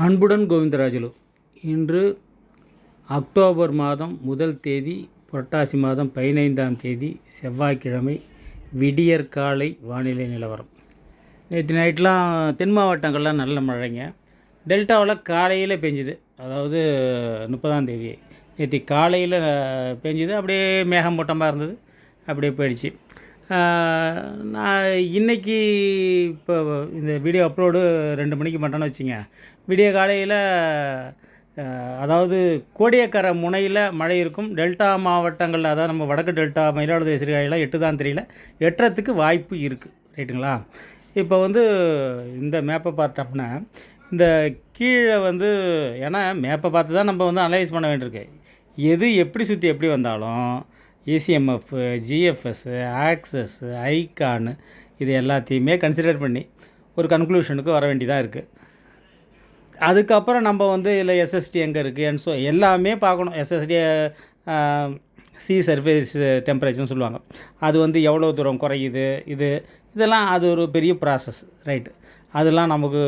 அன்புடன் கோவிந்தராஜுலு இன்று அக்டோபர் மாதம் முதல் தேதி புரட்டாசி மாதம் பதினைந்தாம் தேதி செவ்வாய்க்கிழமை விடியற்காலை வானிலை நிலவரம். நேற்று நைட்லாம் தென் மாவட்டங்கள்லாம் நல்ல மழைங்க. டெல்டாவில் காலையில் பெஞ்சுது. அதாவது முப்பதாம் தேதி. நேற்று காலையில் பெஞ்சுது. அப்படியே மேகம் மூட்டமாக இருந்தது. அப்படியே போயிடுச்சு. நான் இன்னைக்கு இப்போ இந்த வீடியோ அப்லோடு ரெண்டு மணிக்கு மட்டும்னு வச்சுங்க. விடிய காலையில் அதாவது கோடியக்கரை முனையில் மழை இருக்கும். டெல்டா மாவட்டங்களில் அதாவது நம்ம வடக்கு டெல்டா மயிலாடுதுறை சிறுகாயில் எட்டு தான் தெரியல. எட்டுறதுக்கு வாய்ப்பு இருக்குது ரைட்டுங்களா? இப்போ வந்து இந்த மேப்பை பார்த்தோம்னா இந்த கீழே வந்து ஏன்னா மேப்பை பார்த்து தான் நம்ம வந்து அனலைஸ் பண்ண வேண்டியிருக்கு. எது எப்படி சுற்றி எப்படி வந்தாலும் ஏசிஎம்எஃப் ஜிஎஃப்எஸ் ஆக்சஸ் ஐகான் இது எல்லாத்தையுமே கன்சிடர் பண்ணி ஒரு கன்க்ளூஷனுக்கு வர வேண்டியதாக இருக்குது அதுக்கப்புறம் நம்ம வந்து இதில் எஸ்எஸ்டி எங்கே இருக்குது அண்ட் ஸோ எல்லாமே பார்க்கணும். எஸ்எஸ்டி சி சர்ஃபேஸ் டெம்பரேச்சர்னு சொல்லுவாங்க. அது வந்து எவ்வளோ தூரம் குறையுது? இது இதெல்லாம் அது ஒரு பெரிய ப்ராசஸ் ரைட்டு அதெல்லாம் நமக்கு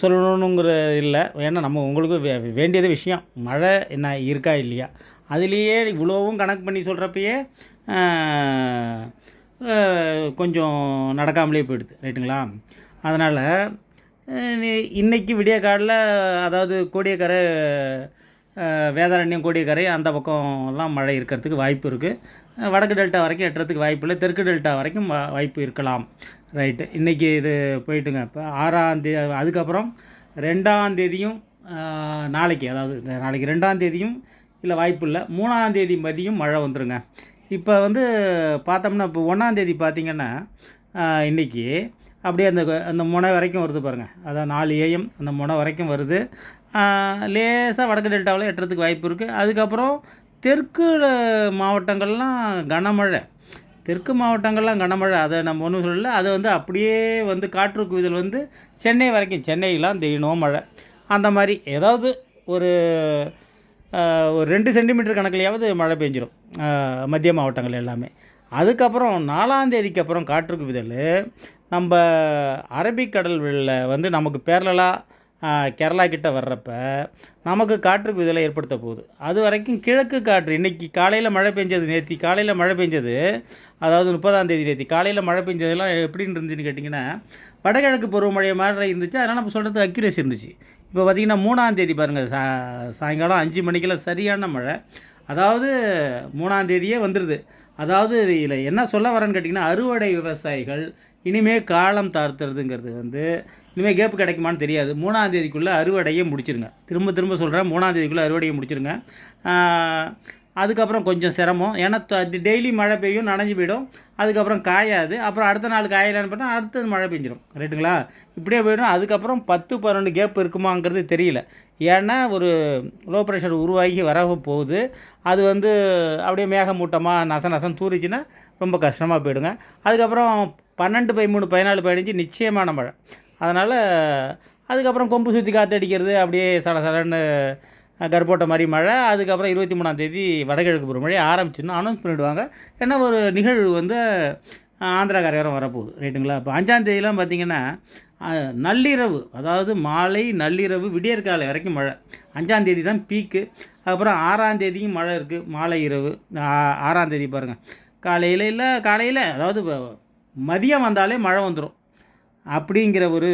சொல்லணுங்கிற இல்லை. ஏன்னா நம்ம உங்களுக்கு வே வேண்டியது விஷயம். மழை என்ன இருக்கா இல்லையா? அதுலேயே இவ்வளோவும் கணக்கு பண்ணி சொல்கிறப்பயே கொஞ்சம் நடக்காமலே போயிடுது ரைட்டுங்களா அதனால் இன்றைக்கி விடிய காலில் அதாவது கோடியக்கரை வேதாரண்யம் கோடியக்கரை அந்த பக்கம்லாம் மழை இருக்கிறதுக்கு வாய்ப்பு இருக்குது வடக்கு டெல்டா வரைக்கும் எட்டுறதுக்கு வாய்ப்பு இல்லை. தெற்கு டெல்டா வரைக்கும் வாய்ப்பு இருக்கலாம். ரைட்டு. இன்றைக்கி இது போயிட்டுங்க. இப்போ ஆறாம்தேதி அதுக்கப்புறம் ரெண்டாந்தேதியும் நாளைக்கு அதாவது நாளைக்கு ரெண்டாந்தேதியும் இல்லை வாய்ப்பு இல்லை. மூணாந்தேதி மதியம் மழை வந்துடுங்க இப்போ வந்து பார்த்தோம்னா இப்போ ஒன்றாந்தேதி பார்த்திங்கன்னா இன்றைக்கி அப்படியே அந்த அந்த முனை வரைக்கும் வருது பாருங்கள் அதான் நாலு ஏஎம் அந்த முனை வரைக்கும் வருது. லேசாக வடக்கு டெல்டாவில் எட்டுறதுக்கு வாய்ப்பு இருக்குது அதுக்கப்புறம் தெற்கு மாவட்டங்கள்லாம் கனமழை. தெற்கு மாவட்டங்கள்லாம் கனமழை. அதை நம்ம ஒன்றும் சொல்லல. அதை வந்து அப்படியே வந்து காற்று குவிதல் வந்து சென்னை வரைக்கும் சென்னையெல்லாம் தினம் மழை. அந்த மாதிரி ஏதாவது ஒரு ஒரு ரெண்டு சென்டிமீட்டர் கணக்குலையாவது மழை பெஞ்சிரும். மத்திய மாவட்டங்கள் எல்லாமே. அதுக்கப்புறம் நாலாம் தேதிக்கு அப்புறம் காற்றுக்கு விதல் நம்ம அரபிக்கடலில் வந்து நமக்கு பேரலாக கேரளா கிட்ட வர்றப்ப நமக்கு காற்று குவிதலை ஏற்படுத்த போகுது. அது வரைக்கும் கிழக்கு காற்று இன்றைக்கி காலையில் மழை பெஞ்சது நேற்று காலையில் மழை பெஞ்சது அதாவது முப்பதாம் தேதி நேற்று காலையில் மழை பெஞ்சதெல்லாம் எப்படின்னு இருந்துச்சுன்னு கேட்டிங்கன்னா வடகிழக்கு பருவமழை மாதிரி இருந்துச்சு அதனால் நம்ம சொல்கிறது அக்யூரேசி இருந்துச்சு. இப்போ பார்த்திங்கன்னா மூணாம் தேதி பாருங்கள் சா சாயங்காலம் அஞ்சு மணிக்கெல்லாம் சரியான மழை. அதாவது மூணாம் தேதியே வந்துடுது அதாவது இதில் என்ன சொல்ல வரேன்னு கேட்டிங்கன்னா அறுவடை விவசாயிகள் இனிமேல் காலம் தாழ்த்துறதுங்கிறது வந்து இனிமேல் கேப் கிடைக்குமான்னு தெரியாது. மூணாம் தேதிக்குள்ளே அறுவடையை முடிச்சிருங்க. திரும்ப திரும்ப சொல்கிறேன் மூணாம் தேதிக்குள்ளே அறுவடையை முடிச்சிருங்க. அதுக்கப்புறம் கொஞ்சம் சிரமம். ஏன்னா டெய்லி மழை பெய்யும் நனைஞ்சு போயிடும். அதுக்கப்புறம் காயாது. அப்புறம் அடுத்த நாள் காயலான்னு பார்த்தா அடுத்தது மழை பெஞ்சிடும் ரைட்டுங்களா இப்படியே போயிடும். அதுக்கப்புறம் பத்து பன்னெண்டு கேப் இருக்குமாங்கிறது தெரியல. ஏன்னா ஒரு லோ ப்ரெஷர் உருவாகி வர போகுது. அது வந்து அப்படியே மேகமூட்டமாக நச நசம் தூரிச்சுன்னா ரொம்ப கஷ்டமாக போயிடுங்க. அதுக்கப்புறம் பன்னெண்டு பதிமூணு பதினாலு பதினஞ்சு நிச்சயமான மழை. அதனால் அதுக்கப்புறம் கொம்பு சுற்றி காற்றடிக்கிறது அப்படியே சட சடன்னு கருப்போட்ட மாதிரி மழை. அதுக்கப்புறம் இருபத்தி மூணாம் தேதி வடகிழக்கு பருவமழை ஆரம்பிச்சுன்னு அனௌன்ஸ் பண்ணிவிடுவாங்க ஏன்னா ஒரு நிகழ்வு வந்து ஆந்திரா கரையோரம் வரப்போகுது. ரைட்டுங்களா இப்போ அஞ்சாம் தேதியெலாம் பார்த்தீங்கன்னா நள்ளிரவு அதாவது மாலை நள்ளிரவு விடியற்காலை வரைக்கும் மழை. அஞ்சாம் தேதி தான் பீக்கு அதுக்கப்புறம் ஆறாம் தேதியும் மழை இருக்குது மாலை இரவு ஆறாந்தேதி ஆறாம் தேதி பாருங்கள் காலையில் இல்லை காலையில் அதாவது மதியம் வந்தாலே மழை வந்துடும் அப்படிங்கிற ஒரு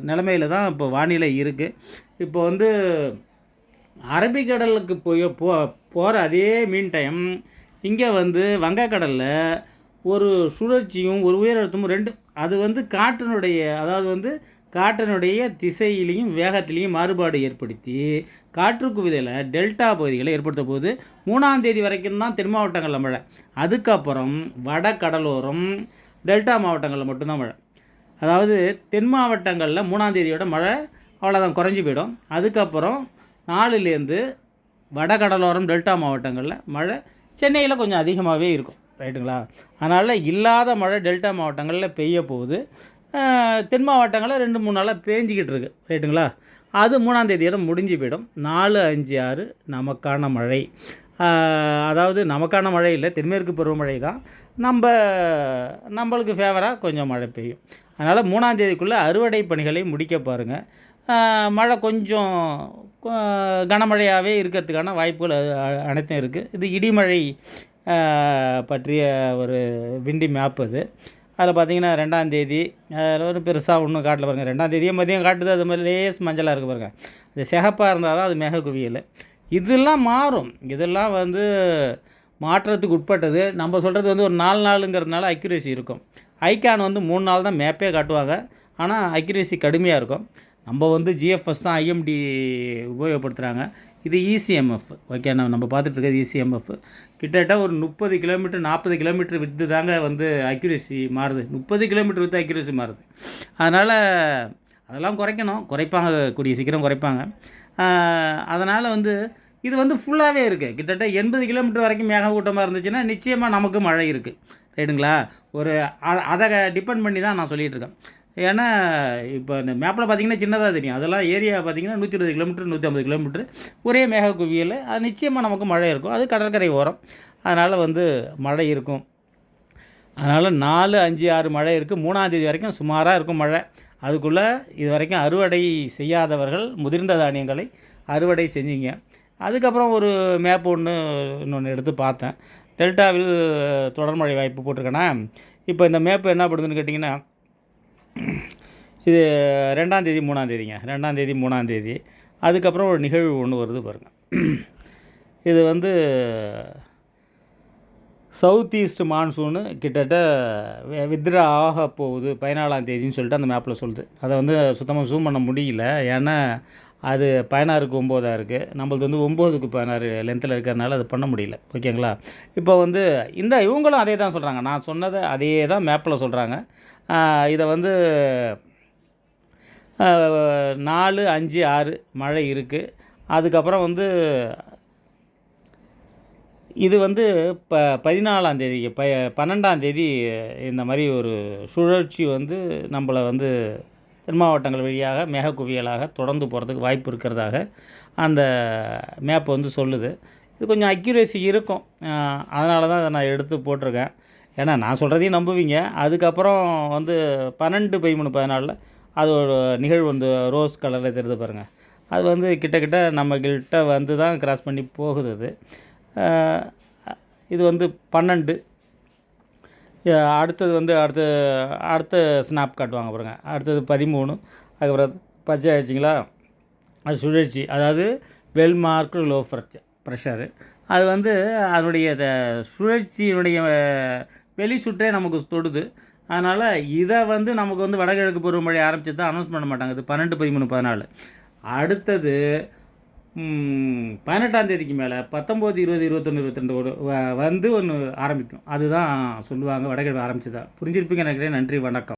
நிலமையில தான் இப்போ வானிலை இருக்குது இப்போ வந்து அரபிக்கடலுக்கு போய் போ போகிற அதே மீன் டைம் இங்கே வந்து வங்கக்கடலில் ஒரு சுழற்சியும் ஒரு உயரழுத்தமும் ரெண்டு அது வந்து காற்றினுடைய அதாவது வந்து காற்றினுடைய திசையிலையும் வேகத்திலையும் மாறுபாடு ஏற்படுத்தி காற்று விதையில் டெல்டா பகுதிகளை ஏற்படுத்த போது மூணாம் தேதி வரைக்கும் தான் தென் மாவட்டங்களில் மழை. அதுக்கப்புறம் வட கடலோரம் டெல்டா மாவட்டங்களில் மட்டும்தான் மழை. அதாவது தென் மாவட்டங்களில் மூணாந்தேதியோட மழை அவ்வளோதான் குறைஞ்சி போயிடும். அதுக்கப்புறம் நாலுலேருந்து வடகடலோரம் டெல்டா மாவட்டங்களில் மழை சென்னையில் கொஞ்சம் அதிகமாகவே இருக்கும். ரைட்டுங்களா? அதனால் இல்லாத மழை டெல்டா மாவட்டங்களில் பெய்ய போகுது. தென் மாவட்டங்களில் ரெண்டு மூணு நாளாக பேஞ்சிக்கிட்டு இருக்கு. ரைட்டுங்களா? அது மூணாந்தேதியோட முடிஞ்சு போயிடும். நாலு அஞ்சு ஆறு நமக்கான மழை. அதாவது நமக்கான மழை இல்லை தென்மேற்கு பருவமழை தான் நம்ம நம்மளுக்கு ஃபேவராக கொஞ்சம் மழை பெய்யும். அதனால் மூணாந்தேதிக்குள்ளே அறுவடை பணிகளை முடிக்க பாருங்கள் மழை கொஞ்சம் கனமழையாகவே இருக்கிறதுக்கான வாய்ப்புகள் அனைத்தும் இருக்குது இது இடிமழை பற்றிய ஒரு விண்டி மேப் அது. அதில் பார்த்தீங்கன்னா ரெண்டாந்தேதி அதில் ஒரு பெருசாக ஒன்றும் காட்டில் பாருங்கள் ரெண்டாந்தேதியே மதியம் காட்டுது அது மாதிரி லேஸ் மஞ்சளாக இருக்குது பாருங்கள் இது சிகப்பாக இருந்தால் தான் அது மேக குவியல் இதெல்லாம் மாறும். இதெல்லாம் வந்து மாற்றத்துக்கு உட்பட்டது. நம்ம சொல்கிறது வந்து ஒரு நாலு நாளுங்கிறதுனால அக்யூரேசி இருக்கும். ஐகான் வந்து மூணு நாள் தான் மேப்பே காட்டுவாங்க. ஆனால் அக்யூரேசி கடுமையாக இருக்கும். நம்ம வந்து ஜிஎஃப்எஸ் தான் ஐஎம்டி உபயோகப்படுத்துகிறாங்க இது இசிஎம்எஃப் ஓகே நம்ம நம்ம பார்த்துட்ருக்கிறது இசிஎம்எஃப் கிட்டத்தட்ட ஒரு முப்பது கிலோமீட்டர் நாற்பது கிலோமீட்டர் வித்து தாங்க வந்து அக்யூரேசி மாறுது. முப்பது கிலோமீட்டர் வித்து அக்யூரேசி மாறுது. அதனால் அதெல்லாம் குறைக்கணும். குறைப்பாங்க. கூடிய சீக்கிரம் குறைப்பாங்க. அதனால் வந்து இது வந்து ஃபுல்லாகவே இருக்குது கிட்டத்தட்ட எண்பது கிலோமீட்டர் வரைக்கும் மேகக்கூட்டமாக இருந்துச்சுன்னா நிச்சயமாக நமக்கு மழை இருக்குது ரைட்டுங்களா? ஒரு அ- அதை டிபெண்ட் பண்ணி தான் நான் சொல்லிகிட்டு இருக்கேன். ஏன்னா இப்போ இந்த மேப்பில் பார்த்தீங்கன்னா சின்னதாக தெரியும். அதெல்லாம் ஏரியா பார்த்தீங்கன்னா நூற்றி இருபது கிலோமீட்டர் நூற்றி ஐம்பது கிலோமீட்டர். ஒரே மேக குவியல். அது நிச்சயமாக நமக்கு மழை இருக்கும். அது கடற்கரை ஓரம். அதனால் வந்து மழை இருக்கும். அதனால் நாலு அஞ்சு ஆறு மழை இருக்குது மூணாம் தேதி வரைக்கும் சுமாராக இருக்கும் மழை. அதுக்குள்ளே இது வரைக்கும் அறுவடை செய்யாதவர்கள் முதிர்ந்த தானியங்களை அறுவடை செஞ்சீங்க. அதுக்கப்புறம் ஒரு மேப் ஒன்று இன்னொன்று எடுத்து பார்த்தேன். டெல்டாவில் தொடர்மழை வாய்ப்பு போட்டிருக்கேன்னா இப்போ இந்த மேப் என்ன பண்ணுதுன்னு கேட்டிங்கன்னா இது ரெண்டாம் தேதி மூணாம் தேதிங்க. ரெண்டாம் தேதி மூணாம் தேதி. அதுக்கப்புறம் ஒரு நிகழ்வு ஒன்று வருது பாருங்கள் இது வந்து சவுத் ஈஸ்ட் மான்சூனு கிட்டத்தட்ட வித்ரா ஆக போகுது பதினாலாம் தேதின்னு சொல்லிட்டு அந்த மேப்பில் சொல்லுது. அதை வந்து சுத்தமாக ஜூம் பண்ண முடியல. ஏன்னா அது பதினாறுக்கு ஒம்போதாக இருக்குது நம்மளது வந்து ஒம்போதுக்கு பதினாறு லென்த்தில் இருக்கிறதுனால அது பண்ண முடியல. ஓகேங்களா? இப்போ வந்து இந்த இவங்களும் அதே தான் சொல்கிறாங்க நான் சொன்னதை அதே தான் மேப்பில் சொல்கிறாங்க இதை வந்து நாலு அஞ்சு ஆறு மழை இருக்குது அதுக்கப்புறம் வந்து இது வந்து ப பதினாலாம் தேதி ப பன்னெண்டாம் தேதி இந்த மாதிரி ஒரு சுழற்சி வந்து நம்மளை வந்து தென் மாவட்டங்கள் வழியாக மேக குவியலாக தொடர்ந்து போகிறதுக்கு வாய்ப்பு இருக்கிறதாக அந்த மேப் வந்து சொல்லுது. இது கொஞ்சம் அக்யூரேசி இருக்கும். அதனால தான் அதை நான் எடுத்து போட்டிருக்கேன். ஏன்னா நான் சொல்கிறதையும் நம்புவீங்க. அதுக்கப்புறம் வந்து பன்னெண்டு பதிமூணு பதினாலில் அது ஒரு நிகழ்வு வந்து ரோஸ் கலரில் தெரிந்து பாருங்கள் அது வந்து கிட்டக்கிட்ட நம்மக்கிட்ட வந்து தான் கிராஸ் பண்ணி போகுது அது. இது வந்து பன்னெண்டு. அடுத்தது வந்து அடுத்த அடுத்த ஸ்னாப் காட்டுவாங்க பாருங்க. அடுத்தது பதிமூணு. அதுக்கப்புறம் பச்சை ஆயிடுச்சிங்களா அது சுழற்சி. அதாவது well mark low pressure pressure அது வந்து அதனுடைய சுழற்சியினுடைய வெளி சுற்றே நமக்கு தொடுது. அதனால் இதை வந்து நமக்கு வந்து வடகிழக்கு பருவமழை ஆரம்பிச்சது தான் அனௌன்ஸ் பண்ண மாட்டாங்க. இது பன்னெண்டு பதிமூணு பதினாலு. அடுத்தது பதினெட்டாம் தேதிக்கு மேலே பத்தொம்போது இருபது இருபத்தொன்று இருபத்திரெண்டு ஒரு வந்து ஒன்று ஆரம்பிக்கும் அதுதான் சொல்லுவாங்க வடகிழக்கு ஆரம்பிச்சதா. புரிஞ்சிருப்பீங்க நினைக்கிறேன். நன்றி வணக்கம்.